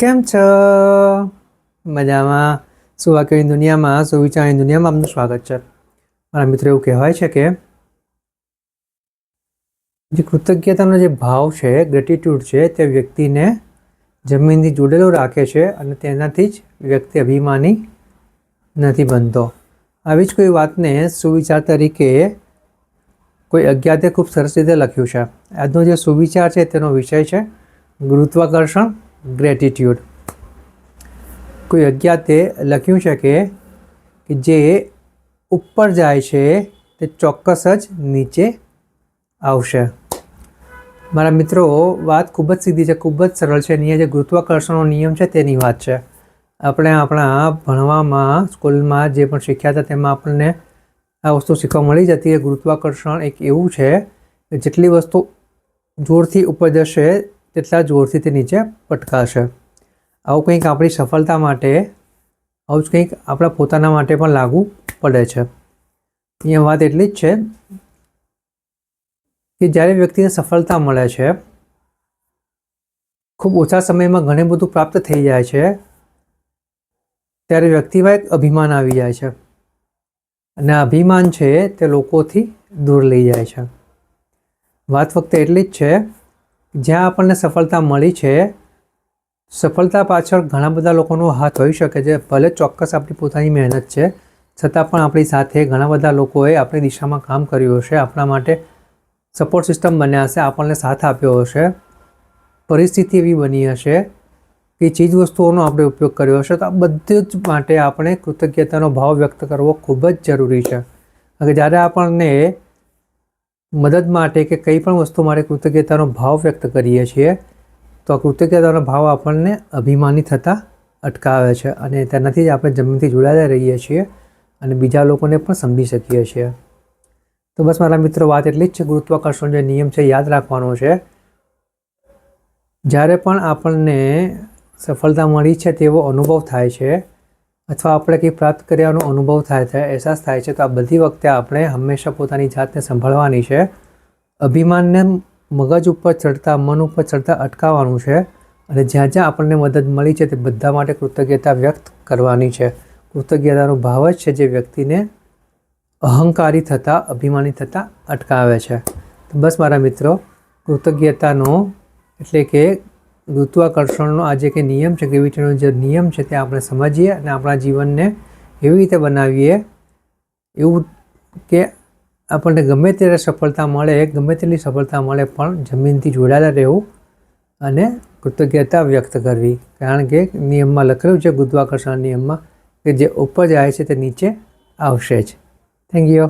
કેમ છો? મજામાં. સુવાક્યની દુનિયામાં? સુવિચારની દુનિયામાં? આપનું સ્વાગત છે. મારા મિત્રો એવું કહેવાય છે કે જે કૃતજ્ઞતાનો જે ભાવ છે ગ્રેટિટ્યૂડ છે, તે વ્યક્તિને જમીનથી જોડેલો રાખે છે અને તેનાથી જ વ્યક્તિ અભિમાની નથી બનતો. આવી જ કોઈ વાતને સુવિચાર તરીકે કોઈ અજ્ઞાતે ખૂબ સરસ રીતે લખ્યું છે. આજનો જે સુવિચાર છે, તેનો વિષય છે ગુરુત્વાકર્ષણ ગ્રેટિટ્યૂડ કોઈ અજ્ઞાતે લખ્યું છે કે જે ઉપર જાય છે, તે ચોક્કસ જ નીચે આવશે. મારા મિત્રો, વાત ખૂબ જ સીધી છે, ખૂબ જ સરળ છે. અહીંયા જે ગુરુત્વાકર્ષણનો નિયમ છે, તેની વાત છે. આપણે આપણા ભણવામાં, સ્કૂલમાં જે પણ શીખ્યા હતા, તેમાં આપણને આ વસ્તુ શીખવા મળી જતી. ગુરુત્વાકર્ષણ એક એવું છે કે જેટલી વસ્તુ જોરથી ઉપર જશે તેટલા જોરથી તે નીચે પટકાશે. આવું કંઈક આપણી સફળતા માટે, આવું જ કંઈક આપણા પોતાના માટે પણ લાગુ પડે છે. અહીંયા વાત એટલી જ છે કે જ્યારે વ્યક્તિને સફળતા મળે છે, ખૂબ ઓછા સમયમાં ઘણું બધું પ્રાપ્ત થઈ જાય છે, ત્યારે વ્યક્તિમાં એક અભિમાન આવી જાય છે. અને અભિમાન છે તે લોકોથી દૂર લઈ જાય છે. વાત ફક્ત એટલી જ છે જ્યાં આપણને સફળતા મળી છે, સફળતા પાછળ ઘણા બધા લોકોનો હાથ હોઈ શકે છે. ભલે ચોક્કસ આપણી પોતાની મહેનત છે, છતાં પણ આપણી સાથે ઘણા બધા લોકોએ આપણી દિશામાં કામ કર્યું હશે, આપણા માટે સપોર્ટ સિસ્ટમ બન્યા હશે, આપણને સાથ આપ્યો હશે, પરિસ્થિતિ એવી બની હશે કે ચીજ વસ્તુઓનો આપણે ઉપયોગ કર્યો હશે, તો આ બધું જ માટે આપણે કૃતજ્ઞતાનો ભાવ વ્યક્ત કરવો ખૂબ જ જરૂરી છે. કે જ્યારે આપણને મદદ માટે કે કંઈ પણ વસ્તુ માટે કૃતજ્ઞતાનો ભાવ વ્યક્ત કરીએ છીએ, તો આ કૃતજ્ઞતાનો ભાવ આપણને અભિમાની થતાં અટકાવે છે અને તેનાથી જ આપણે જમીનથી જોડાયેલા રહીએ છીએ અને બીજા લોકોને પણ સમજી શકીએ છીએ. તો બસ મારા મિત્રો, વાત એટલી જ છે. ગુરુત્વાકર્ષણ જે નિયમ છે, યાદ રાખવાનો છે. જ્યારે પણ આપણને સફળતા મળી છે તેવો અનુભવ થાય છે અથવા આપણે કંઈ પ્રાપ્ત કર્યાનો અનુભવ થાય છે, અહેસાસ થાય છે, તો આ બધી વખતે આપણે હંમેશા પોતાની જાતને સંભાળવાની છે. અભિમાનને મગજ ઉપર ચડતા, મન ઉપર ચડતા અટકાવવાનું છે અને જ્યાં જ્યાં આપણને મદદ મળી છે તે બધા માટે કૃતજ્ઞતા વ્યક્ત કરવાની છે. કૃતજ્ઞતાનો ભાવ જ છે જે વ્યક્તિને અહંકારી થતાં, અભિમાની થતાં અટકાવે છે. તો બસ મારા મિત્રો, કૃતજ્ઞતાનો એટલે કે ગુરુત્વાકર્ષણનો આ જે કે નિયમ છે, ગ્રેવિટીનો જે નિયમ છે, તે આપણે સમજીએ અને આપણા જીવનને એવી રીતે બનાવીએ એવું કે આપણને ગમે ત્યારે સફળતા મળે, ગમે તેટલી સફળતા મળે, પણ જમીનથી જોડાયેલા રહેવું અને કૃતજ્ઞતા વ્યક્ત કરવી. કારણ કે નિયમમાં લખેલું છે ગુરુત્વાકર્ષણ નિયમમાં કે જે ઉપર જાય છે, તે નીચે આવશે જ. Thank you